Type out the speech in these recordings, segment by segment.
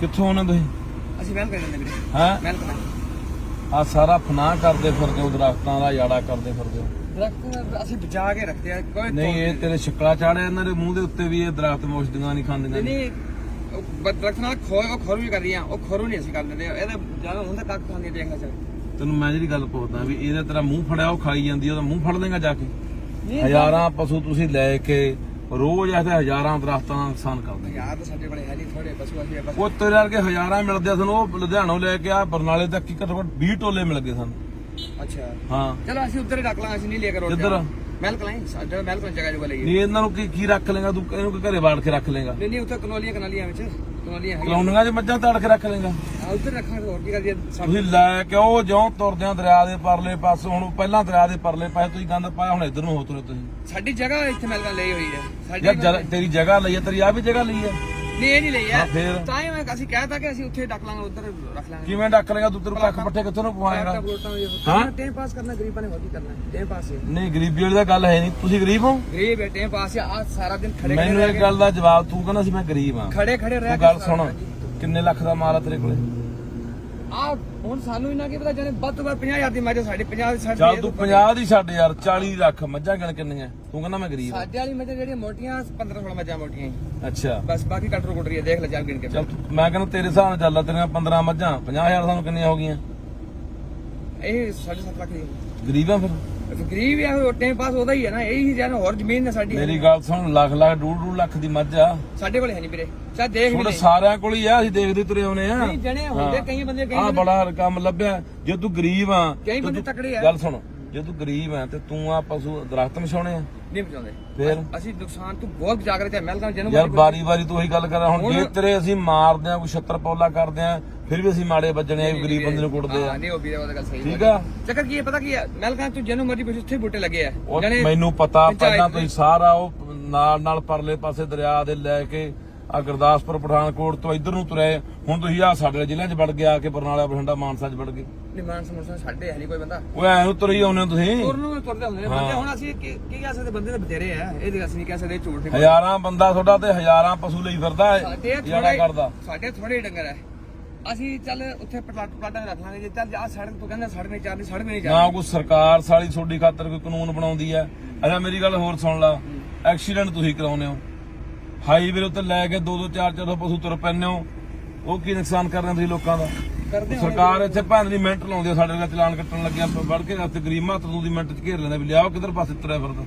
ਕਿੱਥੋਂ ਆਉਣਾ ਤੁਸੀਂ? ਅਸੀਂ ਵੈਲ ਕਰ ਜਾਂਦੇ ਵੀਰੇ। ਹੈ? ਵੈਲ ਕਰ ਆ ਸਾਰਾ ਫਨਾਹ ਕਰਦੇ ਫਿਰਦੇ ਹੋ ਦਰਖਤਾਂ ਦਾ ਯਾੜਾ ਕਰਦੇ ਫਿਰਦੇ ਹੋ। ਦਰਖਤ ਅਸੀਂ ਬਚਾ ਕੇ ਰੱਖਦੇ ਆ ਕੋਈ ਨਹੀਂ ਇਹ ਤੇਰੇ ਛਿੱਕਲਾ ਚਾੜਿਆ ਇਹਨਾਂ ਦੇ ਮੂੰਹ ਦੇ ਉੱਤੇ ਵੀ ਇਹ ਦਰਖਤ ਮੋਸ਼ਦੀਆਂ ਨਹੀਂ ਖਾਂਦੀਆਂ ਨਹੀਂ ਦਰਖਤ ਨਾਲ ਖੋ ਉਹ ਖੋਰੂ ਵੀ ਕਰ ਰਹੀਆਂ ਉਹ ਖੋਰੂ ਨਹੀਂ ਅਸੀਂ ਕਰ ਦਿੰਦੇ ਇਹਦਾ ਜ਼ਿਆਦਾ ਹੁੰਦਾ ਕੱਖ ਖਾਂਦੇ ਦੇਖਣਾ ਚਾਹੀਦਾ ਤੈਨੂੰ ਮੈਂ ਜਿਹੜੀ ਗੱਲ ਪੁੱਛਦਾ ਵੀ ਇਹਦਾ ਤੇਰਾ ਮੂੰਹ ਫੜਿਆ ਉਹ ਖਾਈ ਜਾਂਦੀ ਉਹਦਾ ਮੂੰਹ ਫੜ ਲੇਗਾ ਜਾ ਕੇ? ਹਜ਼ਾਰਾਂ ਪਸ਼ੂ ਤੁਸੀਂ ਲੈ ਕੇ ਰੋਜ਼ ਐਸੇ ਹਜ਼ਾਰਾਂ ਦਰਖਤਾਂ ਦਾ ਨੁਕਸਾਨ ਕਰਦੇ ਯਾਰ ਤਾਂ ਸਾਡੇ ਕੋਲ ਹੈ ਨਹੀਂ ਥੋੜੇ ਪਸ਼ੂ ਅਸੀਂ ਬਸ ਉਹ ਤੇਰੇ ਵਰਗੇ ਹਜ਼ਾਰਾਂ ਮਿਲਦੇ ਆ ਸਾਨੂੰ ਉਹ ਲੁਧਿਆਣੋਂ ਲੈ ਕੇ ਆ ਬਰਨਾਲੇ ਤੱਕ ਕੀ ਘੱਟੋ ਘੱਟ 20 ਟੋਲੇ ਮਿਲ ਗਏ ਸਾਨੂੰ। ਅੱਛਾ। ਹਾਂ। ਚਲੋ ਅਸੀਂ ਉੱਧਰ ਹੀ ਰੱਖ ਲਾਂਗੇ ਅਸੀਂ ਨਹੀਂ ਲੈ ਕੇ ਰੋਡ ਕਿੱਧਰ? ਮਹਿਲ ਕਲਾਈ ਸਾਡਾ ਮਹਿਲ ਕਲਾਈ ਜਗ੍ਹਾ ਜੁਗਾ ਲਈਏ ਨਹੀਂ ਇਹਨਾਂ ਨੂੰ ਕੀ ਕੀ ਰੱਖ ਲੇਗਾ ਤੂੰ ਇਹਨੂੰ ਕਿ ਘਰੇ ਬਾੜ ਕੇ ਰੱਖ ਲੇਗਾ ਨਹੀਂ ਨਹੀਂ ਉੱਥੇ ਕਨੋਲੀਆਂ ਕਨਾਲੀਆਂ ਵਿੱਚ। ਕਨੋਲੀਆਂ ਹੈਗੀਆਂ। ਕਲੋਨੀਆਂ 'ਚ ਮੱਝਾਂ ਤਾੜ ਕੇ ਰੱਖ ਲੇਗਾ ਆ ਉੱਧਰ ਰੱਖਾਂਗੇ ਹੋਰ ਕੀ ਕਰੀਏ? ਸਭ ਤੁਸੀਂ ਲੈ ਕੇ ਉਹ ਜਿਉਂ ਤੁਰਦੇ ਆ ਦਰਿਆ ਦੇ ਪਰਲੇ ਪਾਸੇ ਹੁਣ ਪਹਿਲਾਂ ਦਰਿਆ ਦੇ ਪਰਲੇ ਪਾਸੇ ਤੁਸੀਂ ਗੰਦ ਪਾਇਆ ਹੁਣ ਇੱਧਰ ਨੂੰ ਹੋ ਤੁਰੇ ਤੁਸੀਂ। ਸਾਡੀ ਜਗ੍ਹਾ ਇੱਥੇ ਮਹਿਲ ਕਲਾਈ ਲਈ ਹੋਈ ਹੈ। ਸਾਡੀ ਯਾਰ ਜਰ- ਤੇਰੀ ਜਗ੍ਹਾ ਲਈ ਹੈ ਤੇਰੀ ਆ ਵੀ ਜਗ੍ਹਾ ਲਈ ਹੈ। ਇਹ ਨਹੀਂ ਲਈ ਹਾਂ? ਤਾਂ ਹੀ ਮੈਂ ਅਸੀਂ ਕਹਿਤਾ ਕਿ ਅਸੀਂ ਉੱਥੇ ਡੱਕ ਲਾਂਗੇ ਉੱਧਰ ਰੱਖ ਲਾਂਗੇ। ਕਿਵੇਂ ਡੱਕ ਲੇਗਾ ਤੂੰ ਤੇਰੇ ਕੱਖ ਪੱਠੇ ਕਿੱਥੋਂ ਨੂੰ ਪਵਾਏਗਾ? ਹਾਂ? ਹਾਂ ਟਾਈਮ ਪਾਸ ਕਰਨਾ ਗਰੀਬਾਂ ਨੇ ਕੀ ਕਰਨਾ ਟਾਈਮ ਪਾਸ ਹੈ। ਨਹੀਂ ਗਰੀਬੀ ਵਾਲੀ ਤਾਂ ਗੱਲ ਹੈ ਨਹੀਂ। ਤੁਸੀਂ ਗਰੀਬ ਹੋ? ਗਰੀਬ ਹੈ ਟਾਈਮ ਪਾਸ ਆ। ਸਾਰਾ ਦਿਨ ਖੜੇ ਮੈਨੂੰ ਖੜੇ ਇਹ ਗੱਲ ਦਾ ਜਵਾਬ ਤੂੰ ਕਹਿੰਦਾ ਸੀ ਮੈਂ ਗਰੀਬ ਹਾਂ। ਖੜੇ ਖੜੇ ਰਹਿ ਤੂੰ ਗੱਲ ਸੁਣ ਕਿੰਨੇ ਲੱਖ ਦਾ ਮਾਲ ਆ ਤੇਰੇ ਕੋਲੇ? ਆ ਹੁਣ ਸਾਨੂੰ ਇਹਨਾਂ ਕੀ ਪਤਾ ਜਾਨੇ ਵੱਧ ਤੋਂ ਵੱਧ 50000 ਦੀ ਮੱਝ ਸਾਡੀ 50 ਦੀ ਸਾਡੀ ਚੱਲ ਤੂੰ 50 ਦੀ ਛੱਡ ਯਾਰ 40 ਲੱਖ ਮੱਝਾਂ ਗਿਣ ਕਿੰਨੀਆਂ? ਤੂੰ ਕਹਿੰਦਾ ਮੈਂ ਗਰੀਬ ਸਾਡੇ ਵਾਲੀ ਮੱਝਾਂ ਜਿਹੜੀਆਂ ਮੋਟੀਆਂ 15 16 ਮੱਝਾਂ ਮੋਟੀਆਂ ਹੀ। ਅੱਛਾ। ਬਸ ਬਾਕੀ ਕਟਰ ਕੁਟਰੀ ਦੇਖ ਲੈ ਚੱਲ ਗਿਣ ਕੇ ਚੱਲ ਤੂੰ- ਮੈਂ ਕਹਿੰਦਾ ਤੇਰੇ ਹਿਸਾਬ ਨਾਲ ਚੱਲ ਤੇਰੀਆਂ 15 ਮੱਝਾਂ 50000 ਸਾਨੂੰ ਕਿੰਨੀਆਂ ਹੋ ਗਈਆਂ? ਇਹ 7.5 ਲੱਖ ਦੀ। ਗਰੀਬ ਫਿਰ? ਗਰੀਬ ਆ ਉਹ ਟਾਈਮ ਪਾਸ ਉਹਦਾ ਹੀ ਹੈ ਨਾ ਇਹੀ ਜਾਨ ਹੋਰ ਜ਼ਮੀਨ ਨੇ ਸਾਡੀ। ਮੇਰੀ ਗੱਲ ਸੁਣ ਲੱਖ ਲੱਖ ਡੂਢ ਡੂਢ ਲੱਖ ਦੀ ਮੱਝ ਆ। ਸਾਡੇ ਕੋਲ ਹੈ ਨਹੀਂ ਵੀਰੇ ਚਾ ਦੇਖ ਵੀ ਲੈ ਸਾਰਿਆਂ ਕੋਲ ਹੀ ਆ ਅਸੀਂ ਦੇਖਦੇ ਤੁਰੇ ਆਉਨੇ ਆ। ਨਹੀਂ ਜਣੇ ਹੁੰਦੇ ਕਈ ਬੰਦੇ ਕਈ ਆ ਬੰਦੇ- ਬੜਾ ਕੰਮ ਲੱਭਿਆ ਜੇ ਤੂੰ ਗਰੀਬ ਆ ਕਈ ਬੰਦੇ ਤਕੜੇ ਆ। ਗੱਲ ਸੁਣ ਜੇ ਤੂੰ ਗਰੀਬ ਆ ਤੇ ਤੂੰ ਆ ਪਸ਼ੂ ਦਰਖਤ ਮਛਾਉਣੇ ਆ। ਨਹੀਂ ਬਚਾਉਂਦੇ ਫੇਰ? ਅਸੀਂ ਨੁਕਸਾਨ ਤੋਂ ਬਹੁਤ ਕੇ ਰੱਖਿਆ ਮਿਲਦਾ ਜਿਹਨੂੰ ਯਾਰ ਬਾਰੀ ਬਾਰੀ ਤੂੰ ਉਹੀ ਗੱਲ ਕਰ ਹੁਣ ਹੁਣ- ਜੇ ਤੇਰੇ ਅਸੀਂ ਮਾਰਦੇ ਆ ਕੋਈ ਛੱਤਰ ਪੌਲਾ ਕਰਦੇ ਆ ਫਿਰ ਵੀ ਅਸੀਂ ਮਾੜੇ ਵੱਜਣੇ ਆ ਵੀ ਗਰੀਬ ਬੰਦੇ ਨੂੰ ਕੁੱਟਦੇ ਆ। ਹਾਂ ਨਹੀਂ ਉਹ ਵੀਰੇ ਉਹ ਤਾਂ ਗੱਲ ਸਹੀ ਠੀਕ ਆ? ਚੱਕਰ ਕੀ ਹੈ ਪਤਾ ਕੀ ਹੈ? ਮਿਲਦਾ ਤੂੰ ਜਿਹਨੂੰ ਮਰਜ਼ੀ ਪੁੱਛ ਉੱਥੇ ਬੂਟੇ ਲੱਗੇ ਆ। ਉਹ ਜਣੇ ਮੈਨੂੰ ਪਤਾ ਪੰਚਾਇਤ ਪਹਿਲਾਂ ਤੁਸੀਂ ਸਾਰਾ ਉਹ ਨਾਲ ਨਾਲ ਪਰਲੇ ਪਾਸੇ ਦਰਿਆ ਦੇ ਲੈ ਕੇ ਆ ਗੁਰਦਾਸਪੁਰ ਪਠਾਨਕੋਟ ਤੋਂ ਇੱਧਰ ਨੂੰ ਤੁਰੇ। ਹੁਣ ਤੁਸੀਂ ਆ ਸਾਡੇ ਜ਼ਿਲ੍ਹਿਆਂ 'ਚ ਵੜ ਕੇ ਆ ਕੇ ਬਰਨਾਲਾ ਬਠਿੰਡਾ ਮਾਨਸਾ 'ਚ ਵੜ ਗਏ। ਨਿਮਾਨ ਸਮੋਸਾ ਸਾਡੇ ਹੈ ਨਹੀਂ ਕੋਈ ਬੰਦਾ। ਉਹ ਐ ਨੂੰ ਤੁਰੀ ਆਉਨੇ ਹੋ ਤੁਸੀਂ। ਤੁਰਨ ਨੂੰ ਤੁਰਦੇ ਹੁੰਦੇ ਨੇ ਬੰਦੇ ਹੁਣ ਅਸੀਂ ਕੀ ਕੀ ਕਹਿ ਸਕਦੇ? ਬੰਦੇ ਤਾਂ ਬਥੇਰੇ ਆ। ਇਹ ਤੇ ਅਸੀਂ ਨਹੀਂ ਕਹਿ ਸਕਦੇ ਝੂਠ ਨਹੀਂ ਹਜ਼ਾਰਾਂ ਬੰਦਾ ਤੁਹਾਡਾ ਤੇ ਹਜ਼ਾਰਾਂ ਪਸ਼ੂ ਲਈ ਫਿਰਦਾ ਹੈ ਸਾਡੇ ਜਿਹੜਾ ਥੋੜੇ ਕਰਦਾ। ਸਾਡੇ ਥੋੜੇ ਡੰਗਰ ਹੈ। ਅਸੀਂ ਚੱਲ ਉੱਥੇ 'ਚ ਰੱਖ ਲਾਂਗੇ ਜੇ ਚੱਲ ਆ ਸੜਕ ਤੋਂ ਕਹਿੰਦਾ ਸੜਕ ਨਹੀਂ ਚੱਲਦੀ ਸੜਕ ਨਹੀਂ ਨਾ ਚੱਲਦੀ ਕੋਈ ਸਰਕਾਰ ਸਾਲੀ ਤੁਹਾਡੀ ਖਾਤਰ ਕੋਈ ਕਾਨੂੰਨ ਬਣਾਉਂਦੀ ਹੈ। ਅੱਛਾ ਮੇਰੀ ਗੱਲ ਹੋਰ ਸੁਣ ਲਾ। ਐਕਸੀਡੈਂਟ ਤੁਸੀਂ ਕਰਾਉਂਦੇ ਹੋ। ਹਾਈਵੇ ਉੱਤੇ ਲੈ ਕੇ ਦੋ ਦੋ ਚਾਰ ਚਾਰ ਪਸ਼ੂ ਤੁਰ ਪੈਂਦੇ ਹੋ। ਉਹ ਕੀ ਨੁਕਸਾਨ ਕਰ ਰਹੇ ਤੁਸੀਂ ਲੋਕਾਂ ਦਾ? ਸਰਕਾਰ ਇੱਥੇ ਭੈਣ ਦੀ ਮਿੰਟ ਲਾਉਂਦੀ ਆ ਸਾਡੇ ਨਾਲ ਚਲਾਨ ਕੱਟਣ ਲੱਗਿਆ ਵੜ ਕੇ ਰਸਤੇ ਗਰੀਬ ਮਾਤ ਨੂੰ ਦੀ ਮਿੰਟ ਚ ਘੇਰ ਲੈਂਦਾ ਵੀ ਲਿਆਓ ਕਿੱਧਰ ਪਾਸੇ ਤੁਰਿਆ ਫਿਰਦਾ।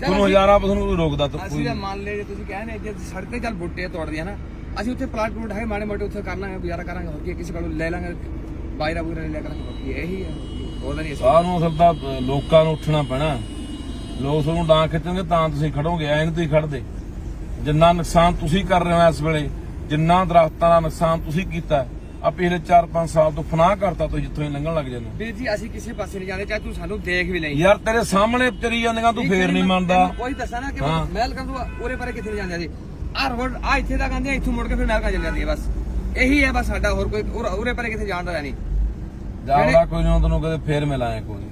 ਤੁਹਾਨੂੰ ਹਜ਼ਾਰਾਂ ਪਸ਼ੂ ਨੂੰ ਰੋਕਦਾ ਤਾਂ ਅਸੀਂ ਮੰਨ ਲੈ ਜੇ ਤੁਸੀਂ ਕਹਿੰਦੇ ਜੇ ਸੜਕ ਚੱਲ ਬੁੱਟੇ ਤੋੜਦੀਆਂ ਨਾ ਅਸੀਂ ਉੱਥੇ ਪਲਾਟ ਪਲੂਟ ਹੈ ਮਾੜੇ ਮੋਟੇ ਉੱਥੇ ਕਰ ਲਾਂਗੇ ਗੁਜ਼ਾਰਾ ਕਰਾਂਗੇ ਹੋਰ ਕੀ ਹੈ, ਕਿਸੇ ਕੋਲੋਂ ਲੈ ਲਾਂਗੇ ਬਾਇਰਾ ਬੂਰਾ ਲੈ ਲਿਆ ਕਰਾਂਗੇ ਹੋਰ ਕੀ ਹੈ, ਇਹੀ ਹੈ ਉਹਦਾ ਨਹੀਂ ਅਸੀਂ। ਸਾਹ ਨੂੰ ਅਸਲ ਤਾਂ ਅ, ਲੋਕਾਂ ਨੂੰ ਉੱਠਣਾ ਪੈਣਾ। ਲੋਕ ਤੁਹਾਨੂੰ ਡਾਂ ਖਿੱਚਣਗੇ ਤਾਂ ਤੁਸੀਂ ਖੜੋਗੇ ਐਂ ਨਹੀਂ ਤੁਸੀਂ ਖੜਦੇ। ਜਿੰਨਾ ਨੁਕਸਾਨ ਤੁਸੀਂ ਕਰ ਰਹੇ ਹੋ ਇਸ ਵੇਲੇ ਜਿੰਨਾ ਦਰਖਤਾਂ ਦਾ ਨੁਕਸਾਨ ਤੁਸੀਂ ਕੀਤਾ ਆ ਪਿਛਲੇ 4-5 ਸਾਲ ਤੋਂ ਫਨਾਹ ਕਰਤਾ ਤੁਸੀਂ ਜਿੱਥੋਂ ਹੀ ਲੰਘਣ ਲੱਗ ਜਾਂਦੇ ਹੋ। ਵੀਰ ਜੀ ਅਸੀਂ ਕਿਸੇ ਪਾਸੇ ਨਹੀਂ ਜਾਂਦੇ ਚਾਹੇ ਤੂੰ ਸਾਨੂੰ ਦੇਖ ਵੀ ਲਈ। ਯਾਰ ਤੇਰੇ ਸਾਹਮਣੇ ਚਰੀ ਜਾਂਦੀਆਂ ਤੂੰ ਫੇਰ ਨਹੀਂ ਮੰਨਦਾ। ਕੋਈ ਦੱਸਾਂ ਨਾ ਕਿ ਹਾਂ। ਕੰਦੂ ਉਰੇ ਪਰੇ ਕਿੱਥੇ ਨਹੀਂ ਜਾਂਦੇ ਸੀ ਆ ਰੋਡ ਆ ਇੱਥੇ ਤੱਕ ਆਂਦੇ ਆ, ਇੱਥੋਂ ਮੁੜ ਕੇ ਫਿਰ ਮਹਿਲ ਕਾ ਚੱਲ ਜਾਂਦੀ ਹੈ ਬਸ। ਇਹੀ ਹੈ ਬਸ ਸਾਡਾ ਹੋਰ ਕੋਈ ਉਰੇ- ਪਰੇ ਕਿੱਥੇ ਜਾਣ ਦਾ ਨਹੀਂ। ਜਾਵੜਾ ਕੋਈ ਨਹੀਂ ਤੈਨੂੰ ਕਦੇ ਫੇਰ ਮਿਲਾਂਗੇ ਕੋਈ